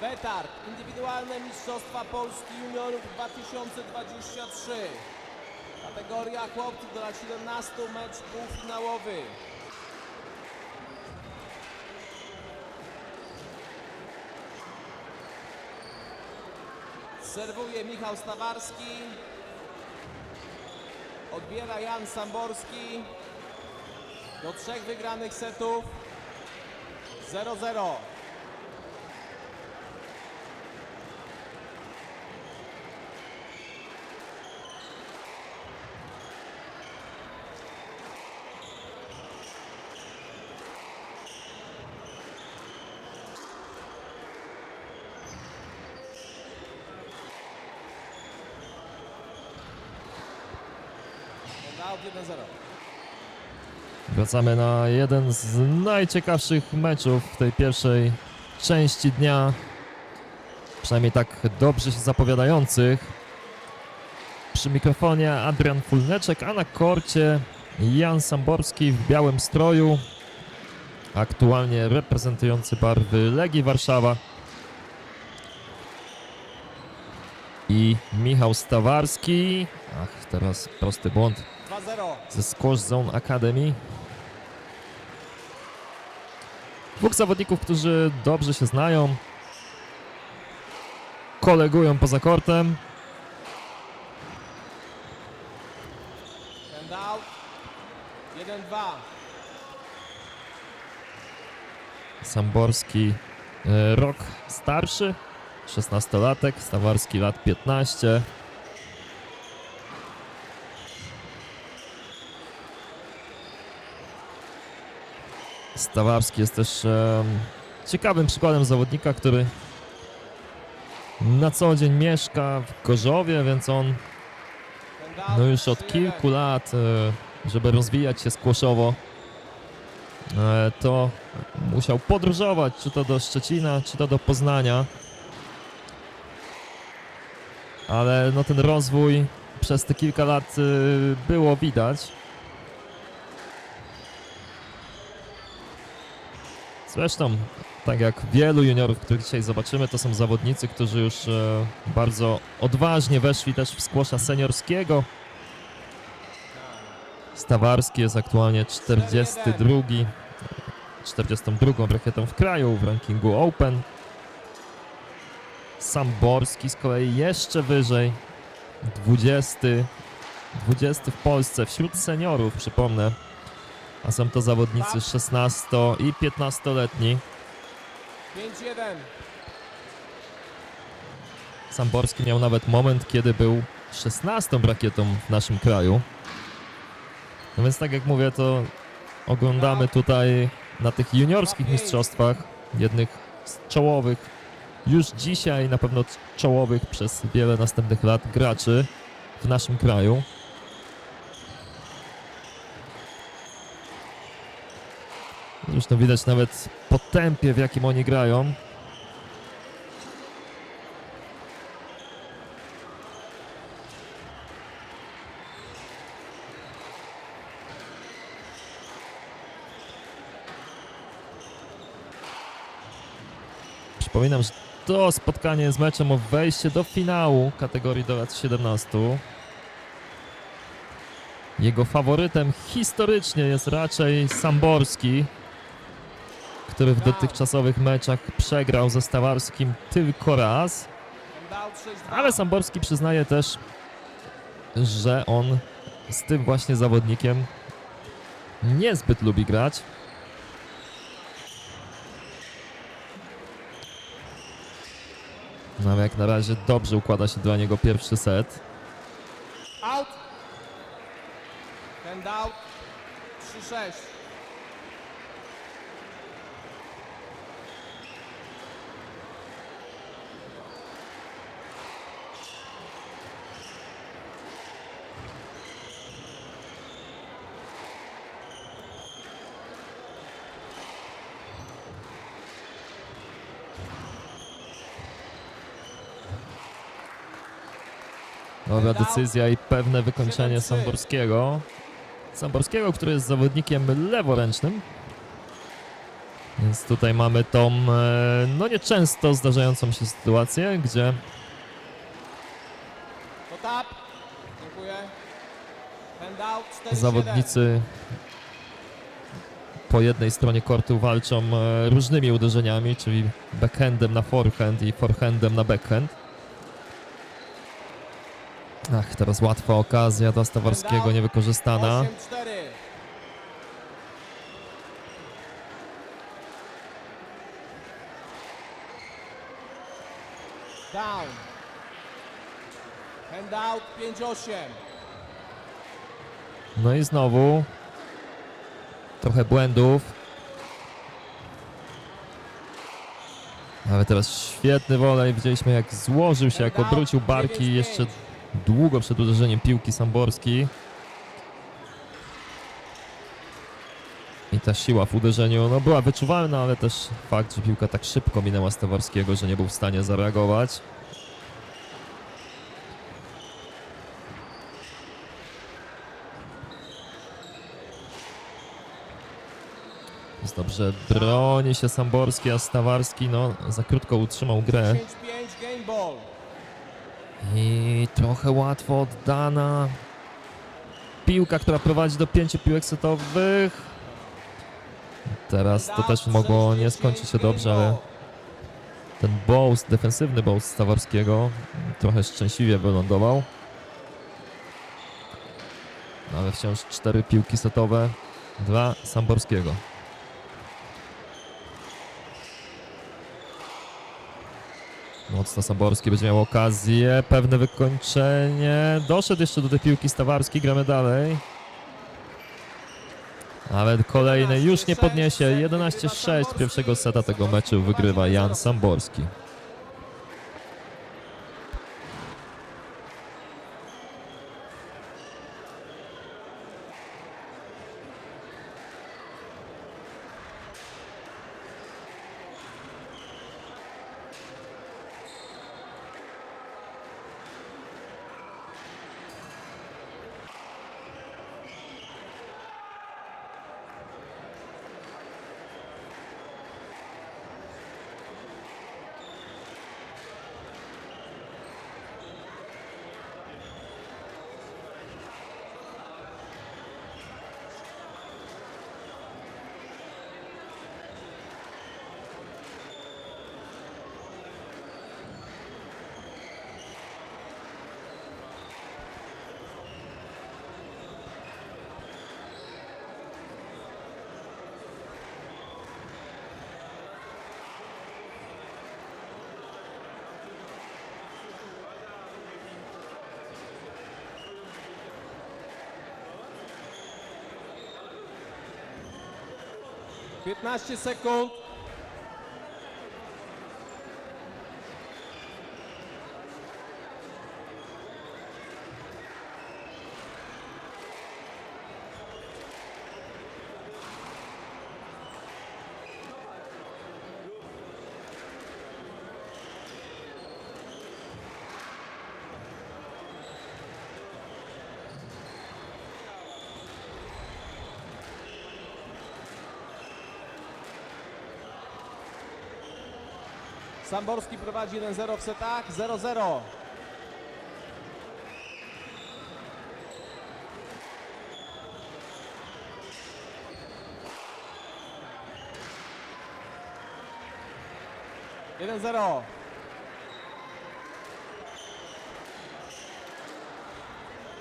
Betard, indywidualne Mistrzostwa Polski Juniorów 2023. Kategoria chłopców do lat 17, mecz półfinałowy. Serwuje Michał Stawarski. Odbiera Jan Samborski. Do trzech wygranych setów. 0-0. Out 1-0. Wracamy na jeden z najciekawszych meczów w tej pierwszej części dnia. Przynajmniej tak dobrze się zapowiadających. Przy mikrofonie Adrian Fulneczek, a na korcie Jan Samborski w białym stroju. Aktualnie reprezentujący barwy Legii Warszawa. I Michał Stawarski. Ach, teraz prosty błąd 2-0. Ze Squash Zone Academy. Dwóch zawodników, którzy dobrze się znają. Kolegują poza kortem. Out. 1-2. Samborski e, rok starszy, 16-latek, Stawarski lat 15. Stawarski jest też em, ciekawym przykładem zawodnika, który na co dzień mieszka w Gorzowie, więc on no już od 3-1. kilku lat, e, żeby rozwijać się skłoszowo, e, to musiał podróżować, czy to do Szczecina, czy to do Poznania. Ale no ten rozwój przez te kilka lat e, było widać. Zresztą, tak jak wielu juniorów, których dzisiaj zobaczymy, to są zawodnicy, którzy już e, bardzo odważnie weszli też w skłosza seniorskiego. Stawarski jest aktualnie 42, 42 rakietą w kraju w rankingu Open. Samborski z kolei jeszcze wyżej, 20, 20 w Polsce wśród seniorów, przypomnę. A są to zawodnicy 16 i 15-letni. 5-1. Samborski miał nawet moment, kiedy był 16 rakietą w naszym kraju. No więc tak jak mówię, to oglądamy tutaj na tych juniorskich mistrzostwach jednych z czołowych, już dzisiaj na pewno czołowych przez wiele następnych lat graczy w naszym kraju. Zresztą widać nawet po tempie, w jakim oni grają. Przypominam, że to spotkanie z meczem o wejście do finału kategorii do lat 17. Jego faworytem historycznie jest raczej Samborski, który w dotychczasowych meczach przegrał ze Stawarskim tylko raz. And out 6-2. Ale Samborski przyznaje też, że on z tym właśnie zawodnikiem niezbyt lubi grać. No jak na razie dobrze układa się dla niego pierwszy set. Out. And out. 3-6. Dobra decyzja i pewne wykończenie Samborskiego. Samborskiego, który jest zawodnikiem leworęcznym. Więc tutaj mamy tą, e, no nieczęsto zdarzającą się sytuację, gdzie To tap. Dziękuję. Handout 4 zawodnicy po jednej stronie kortu walczą e, różnymi uderzeniami, czyli backhandem na forehand i forehandem na backhand. Ach, teraz łatwa okazja dla Stawarskiego, niewykorzystana. 8-4. Down. Handout 5-8. No i znowu trochę błędów. Ale teraz świetny wolej. Widzieliśmy jak złożył się, jak obrócił barki 9-5. jeszcze długo przed uderzeniem piłki Samborski. I ta siła w uderzeniu no, była wyczuwalna, ale też fakt, że piłka tak szybko minęła Stawarskiego, że nie był w stanie zareagować. Jest dobrze, broni się Samborski, a Stawarski no, za krótko utrzymał grę. 5-5 game ball. I trochę łatwo oddana. Piłka, która prowadzi do pięciu piłek setowych. Teraz to też mogło nie skończyć się dobrze, ale ten bows, defensywny bows Stawarskiego trochę szczęśliwie wylądował. Ale wciąż cztery piłki setowe dla Samborskiego. Mocno Saborski będzie miał okazję, pewne wykończenie. Doszedł jeszcze do tej piłki Stawarski, gramy dalej. Ale kolejny już nie podniesie. 11-6 pierwszego seta tego meczu wygrywa Jan Samborski. Piętnaście sekund. Samborski prowadzi 1-0 w setach. 0-0. Jeden zero.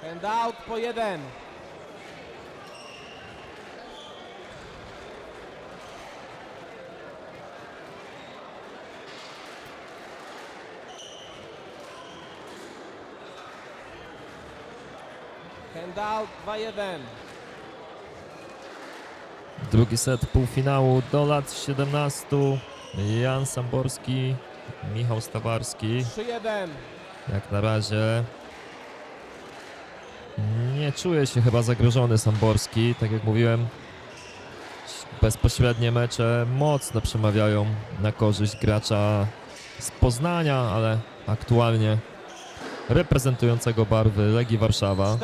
Handout po jeden. Handout 2-1. Drugi set półfinału do lat 17. Jan Samborski, Michał Stawarski. 3-1. Jak na razie nie czuje się chyba zagrożony Samborski. Tak jak mówiłem, bezpośrednie mecze mocno przemawiają na korzyść gracza z Poznania, ale aktualnie reprezentującego barwy Legii Warszawa.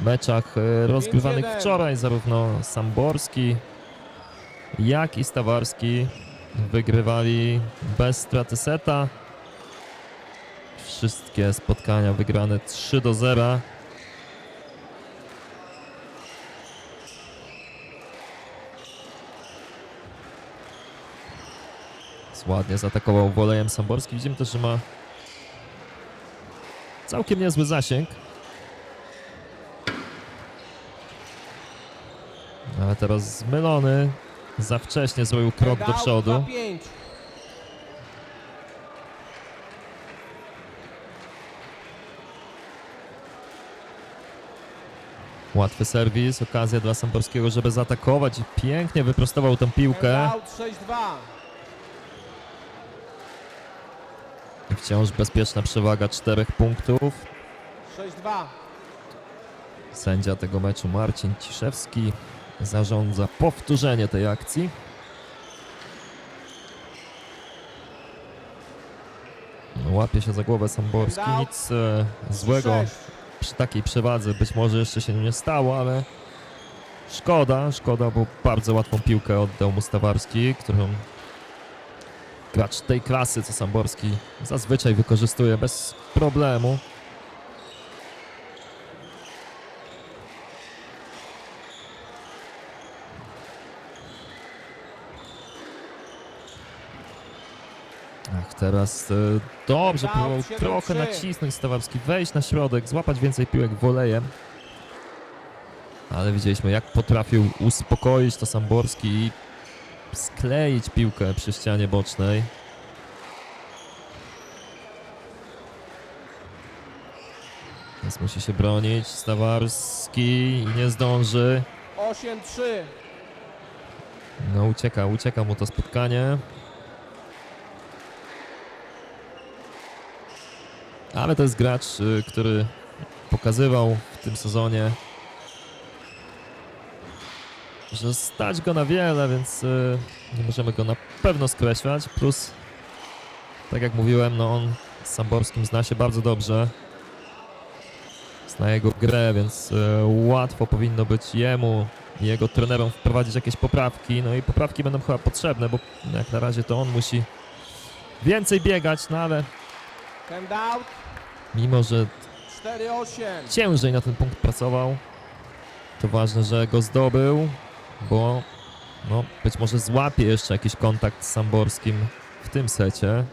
W meczach e, rozgrywanych wczoraj zarówno Samborski, jak i Stawarski wygrywali bez straty seta. Wszystkie spotkania wygrane 3 do 0. Ładnie zaatakował wolejem Samborski. Widzimy też, że ma całkiem niezły zasięg. Ale teraz zmylony. Za wcześnie zrobił krok do przodu. 2-5. Łatwy serwis, okazja dla Samborskiego, żeby zaatakować. Pięknie wyprostował tę piłkę. Handout, 6-2. I Wciąż bezpieczna przewaga czterech punktów. 6-2. Sędzia tego meczu Marcin Ciszewski zarządza powtórzenie tej akcji. Łapie się za głowę Samborski. Nic e, złego 6. przy takiej przewadze być może jeszcze się nie stało, ale szkoda, szkoda, bo bardzo łatwą piłkę oddał Mustawarski, którą gracz tej klasy, co Samborski zazwyczaj wykorzystuje bez problemu. Ach, teraz e, dobrze próbował 7-3. trochę nacisnąć Stawarski, wejść na środek, złapać więcej piłek wolejem. Ale widzieliśmy jak potrafił uspokoić to Samborski i skleić piłkę przy ścianie bocznej. Teraz musi się bronić Stawarski nie zdąży. 8-3. No ucieka, ucieka mu to spotkanie. Ale to jest gracz, y, który pokazywał w tym sezonie, że stać go na wiele, więc y, nie możemy go na pewno skreślać. Plus, tak jak mówiłem, no on z Samborskim zna się bardzo dobrze. Zna jego grę, więc y, łatwo powinno być jemu i jego trenerom wprowadzić jakieś poprawki. No i poprawki będą chyba potrzebne, bo jak na razie to on musi więcej biegać, no ale mimo, że 4-8. ciężej na ten punkt pracował, to ważne, że go zdobył, bo no, być może złapie jeszcze jakiś kontakt z Samborskim w tym secie.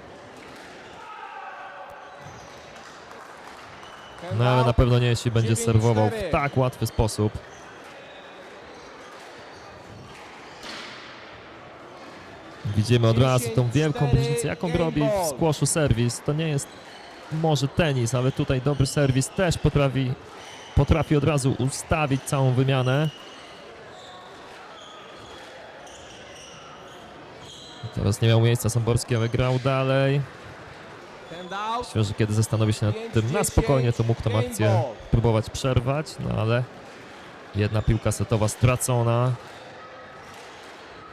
No ale na pewno nie, jeśli będzie 9-4. serwował w tak łatwy sposób. Widzimy od razu tą wielką 10-4, różnicę, jaką robi w squashu serwis. To nie jest może tenis, ale tutaj dobry serwis też potrafi, potrafi od razu ustawić całą wymianę. Teraz nie miał miejsca Samborski, ale grał dalej. Myślę, że kiedy zastanowi się nad tym na spokojnie, to mógł tą akcję próbować przerwać, no ale jedna piłka setowa stracona.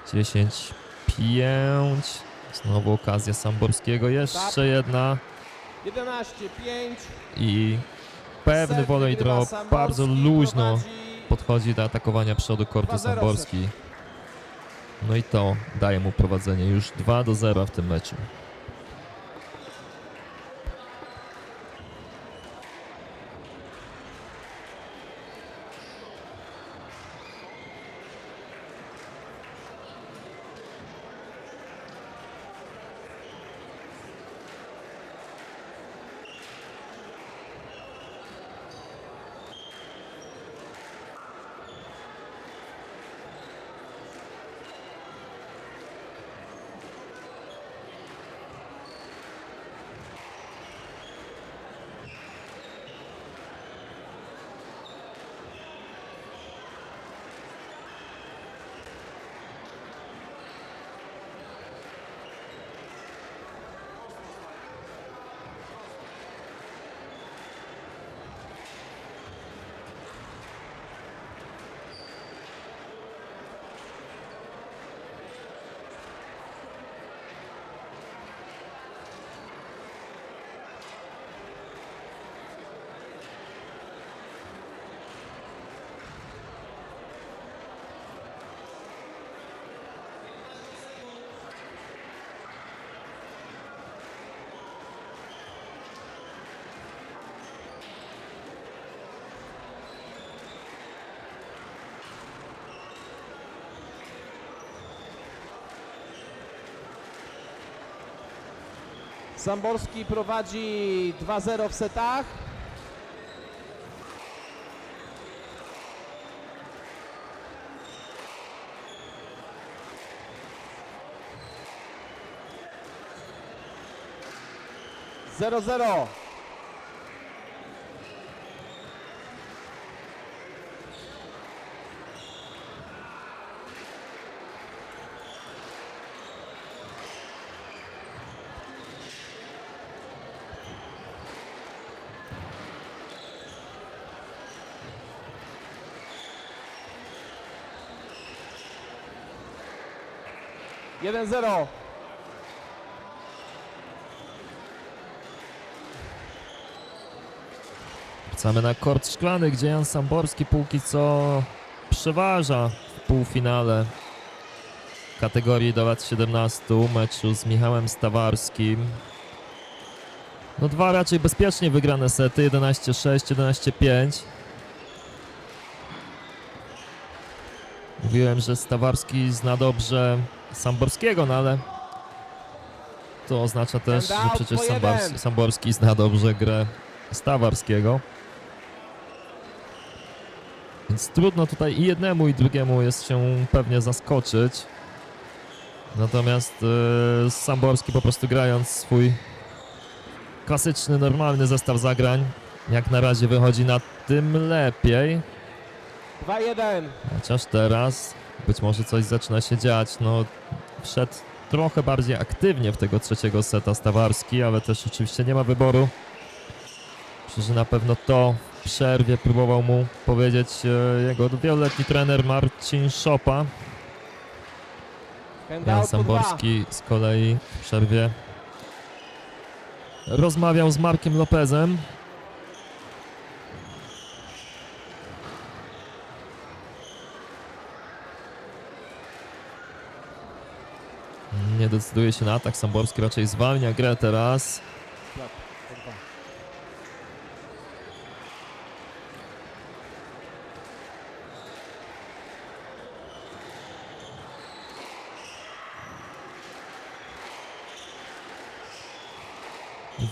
10-5. Znowu okazja Samborskiego, jeszcze jedna 11-5. i pewny wygrywa drop, bardzo luźno podchodzi do atakowania przodu kortu 2-0 Samborski. No i to daje mu prowadzenie już 2 do 0 w tym meczu. Samborski prowadzi 2-0 w setach. Zero zero. Jeden zero. Wracamy na kort szklany, gdzie Jan Samborski póki co przeważa w półfinale kategorii do lat 17 meczu z Michałem Stawarskim. No dwa raczej bezpiecznie wygrane sety, 11-6, 11-5. Mówiłem, że Stawarski zna dobrze Samborskiego, no ale to oznacza też, że przecież. Samborski zna dobrze grę Stawarskiego. Więc trudno tutaj i jednemu i drugiemu jest się pewnie zaskoczyć. Natomiast e, Samborski po prostu grając swój klasyczny, normalny zestaw zagrań, jak na razie wychodzi na tym lepiej. 2-1. Chociaż teraz być może coś zaczyna się dziać. No, wszedł trochę bardziej aktywnie w tego trzeciego seta Stawarski, ale też oczywiście nie ma wyboru. Myślę, że na pewno to w przerwie próbował mu powiedzieć e, jego wieloletni trener Marcin Szopa. Jan. Samborski z kolei w przerwie rozmawiał z Markiem Lopezem. Decyduje się na atak. Samborski raczej zwalnia grę teraz.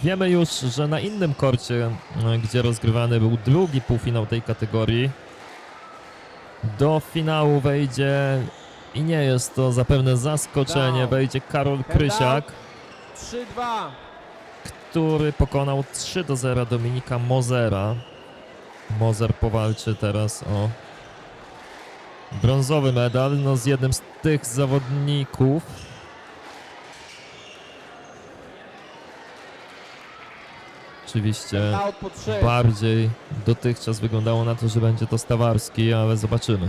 Wiemy już, że na innym korcie, e, gdzie rozgrywany był drugi półfinał tej kategorii, do finału wejdzie i nie jest to zapewne zaskoczenie, wejdzie Karol Krysiak, 3-2. który pokonał 3 do 0 Dominika Mozera. Mozer powalczy teraz o brązowy medal, no z jednym z tych zawodników. Oczywiście Handout po 3. bardziej dotychczas wyglądało na to, że będzie to Stawarski, ale zobaczymy.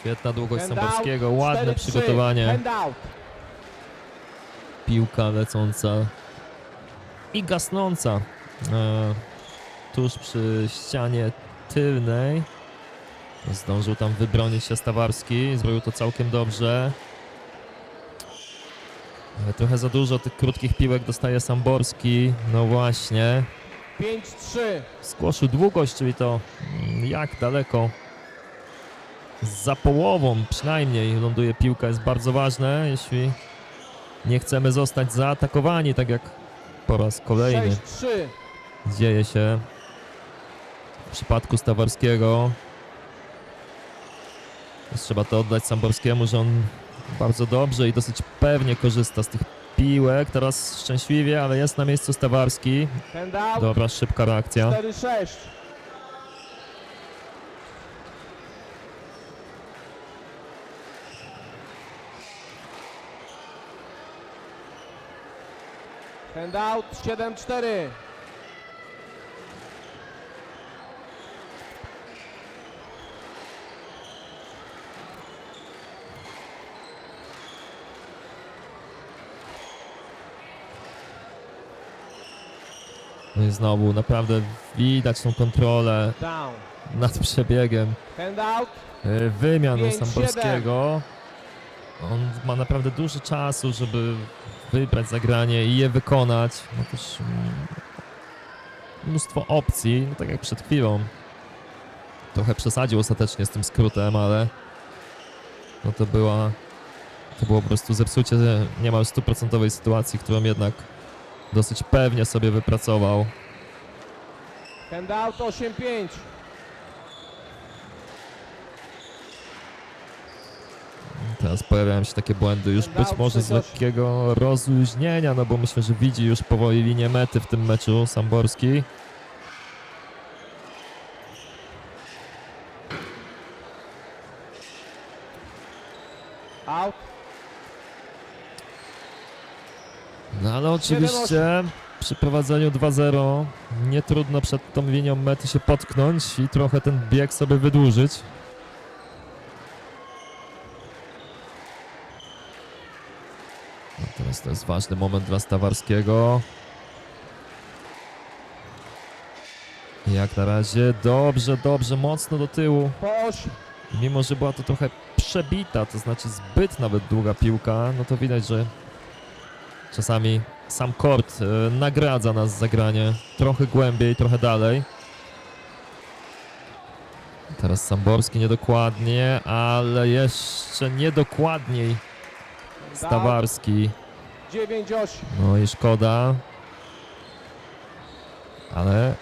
Świetna długość Handout, Samborskiego, ładne 4-3. przygotowanie. Piłka lecąca i gasnąca e, tuż przy ścianie tylnej. Zdążył tam wybronić się Stawarski, zrobił to całkiem dobrze. Ale trochę za dużo tych krótkich piłek dostaje Samborski. No właśnie. 5-3. Zgłosił długość, czyli to mm, jak daleko za połową przynajmniej ląduje piłka jest bardzo ważne, jeśli nie chcemy zostać zaatakowani, tak jak po raz kolejny 6-3. dzieje się w przypadku Stawarskiego. Więc Trzeba to oddać Samborskiemu, że on bardzo dobrze i dosyć pewnie korzysta z tych piłek. Teraz szczęśliwie, ale jest na miejscu Stawarski. Dobra, szybka reakcja. 4-6. Handout 7-4. No i znowu naprawdę widać tą kontrolę Down. nad przebiegiem Hand out. e, wymian Samborskiego. On ma naprawdę dużo czasu, żeby wybrać zagranie i je wykonać. Ma też mm, mnóstwo opcji, no tak jak przed chwilą. Trochę przesadził ostatecznie z tym skrótem, ale no to była to było po prostu zepsucie niemal stuprocentowej sytuacji, którą jednak dosyć pewnie sobie wypracował. Hand out 8-5. Teraz pojawiają się takie błędy już być może z lekkiego rozluźnienia, no bo myślę, że widzi już powoli linię mety w tym meczu Samborski. Out. No ale oczywiście przy prowadzeniu 2-0 nie trudno przed tą linią mety się potknąć i trochę ten bieg sobie wydłużyć. Teraz to jest ważny moment dla Stawarskiego. Jak na razie dobrze, dobrze, mocno do tyłu. Po 8. Mimo, że była to trochę przebita, to znaczy zbyt nawet długa piłka, no to widać, że czasami sam kort e, nagradza nas za granie trochę głębiej, trochę dalej. Teraz Samborski niedokładnie, ale jeszcze niedokładniej Stawarski. 9-8. No i szkoda. Ale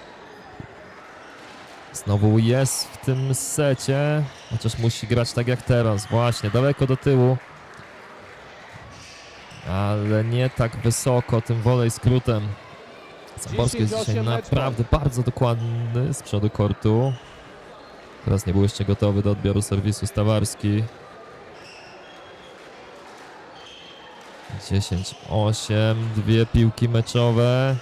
znowu jest w tym secie, chociaż musi grać tak jak teraz. Właśnie, daleko do tyłu. Ale nie tak wysoko tym wolej skrótem. Zamborski jest dzisiaj 10-8 mecz naprawdę bardzo dokładny z przodu kortu. Teraz nie był jeszcze gotowy do odbioru serwisu Stawarski. 10-8, dwie piłki meczowe.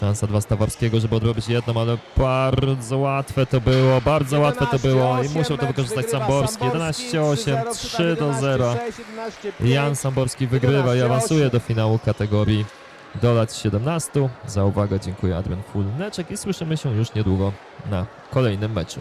Szansa dla Stawarskiego, żeby odrobić jedną, ale bardzo łatwe to było, bardzo łatwe to było i 11-8 musiał to wykorzystać Samborski. 11-8, 3 do 0. 11-6, Jan Samborski wygrywa i 11-8. awansuje do finału kategorii do lat 17. Za uwagę dziękuję Adrian Fulneczek i słyszymy się już niedługo na kolejnym meczu.